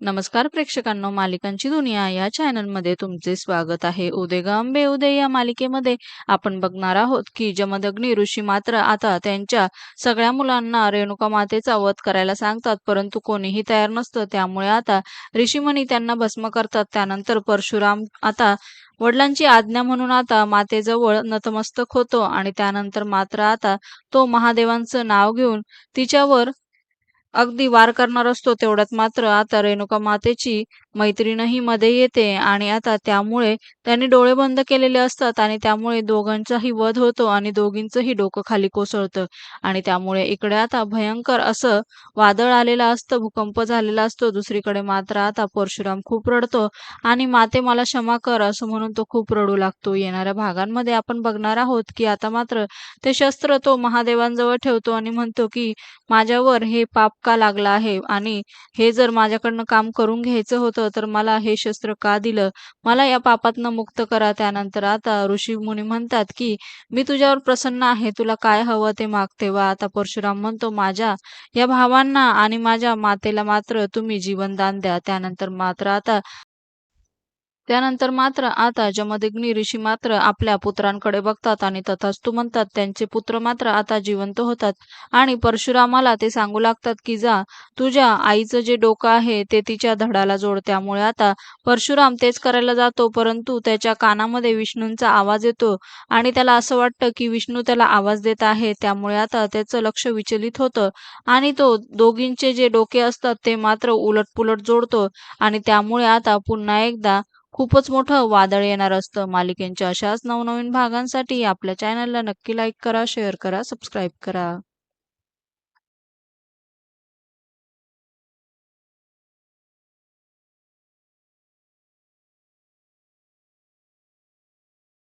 नमस्कार प्रेक्षकांनो मालिकांची दुनिया या चॅनलमध्ये तुमचे स्वागत आहे. उदे गंबे अंबे उदय या मालिकेमध्ये आपण बघणार आहोत की जमदग्नी ऋषी मात्र आता त्यांच्या सगळ्या मुलांना रेणुका मातेचा वध करायला सांगतात परंतु कोणीही तयार नसतं. त्यामुळे आता ऋषीमणी त्यांना भस्म करतात. त्यानंतर परशुराम आता वडिलांची आज्ञा म्हणून आता मातेजवळ नतमस्तक होतो आणि त्यानंतर मात्र आता तो महादेवांचं नाव घेऊन तिच्यावर अगदी वार करणार असतो तेवढ्यात मात्र आता रेणुका मातेची मैत्रीणही मध्ये येते आणि आता त्यामुळे त्यांनी डोळे बंद केलेले असतात आणि त्यामुळे दोघांचाही वध होतो आणि दोघींचंही डोकं खाली कोसळतं. आणि त्यामुळे इकडे आता भयंकर असं वादळ आलेलं असतं भूकंप झालेला असतो दुसरीकडे मात्र आता परशुराम खूप रडतो. आणि माते मला क्षमा कर असं म्हणून तो खूप रडू लागतो. येणाऱ्या भागांमध्ये आपण बघणार आहोत की आता मात्र ते शस्त्र तो महादेवांजवळ ठेवतो आणि म्हणतो की माझ्यावर हे पाप का लागला आहे आणि हे जर माझ्याकडनं काम करून घ्यायचं होतं होतं तर मला हे शस्त्र का दिलं? मला या पापातनं मुक्त करा. त्यानंतर आता ऋषी मुनी म्हणतात की मी तुझ्यावर प्रसन्न आहे. तुला काय हवं ते माग तेव्हा आता परशुराम म्हणतो माझ्या या भावांना आणि माझ्या मातेला मात्र तुम्ही जीवनदान द्या. त्यानंतर मात्र आता त्यानंतर मात्र आता जमदग्नी ऋषी मात्र आपल्या पुत्रांकडे बघतात आणि तथास्तू म्हणतात त्यांचे पुत्र मात्र आता जिवंत होतात. आणि परशुरामाला ते सांगू लागतात की जा तुझ्या आईचं जे डोकं आहे ते तिच्या धडाला जोड. त्यामुळे आता परशुराम तेच करायला जातो परंतु त्याच्या कानामध्ये विष्णूंचा आवाज येतो आणि त्याला असं वाटतं की विष्णू त्याला आवाज देत आहे. त्यामुळे आता त्याचं लक्ष विचलित होतं आणि तो दोघींचे जे डोके असतात ते मात्र उलटपुलट जोडतो आणि त्यामुळे आता पुन्हा एकदा खूपच मोठं वादळ येणार असतं. मालिकेंच्या अशाच नवनवीन भागांसाठी आपल्या चॅनलला नक्की लाईक करा शेअर करा सबस्क्राईब करा.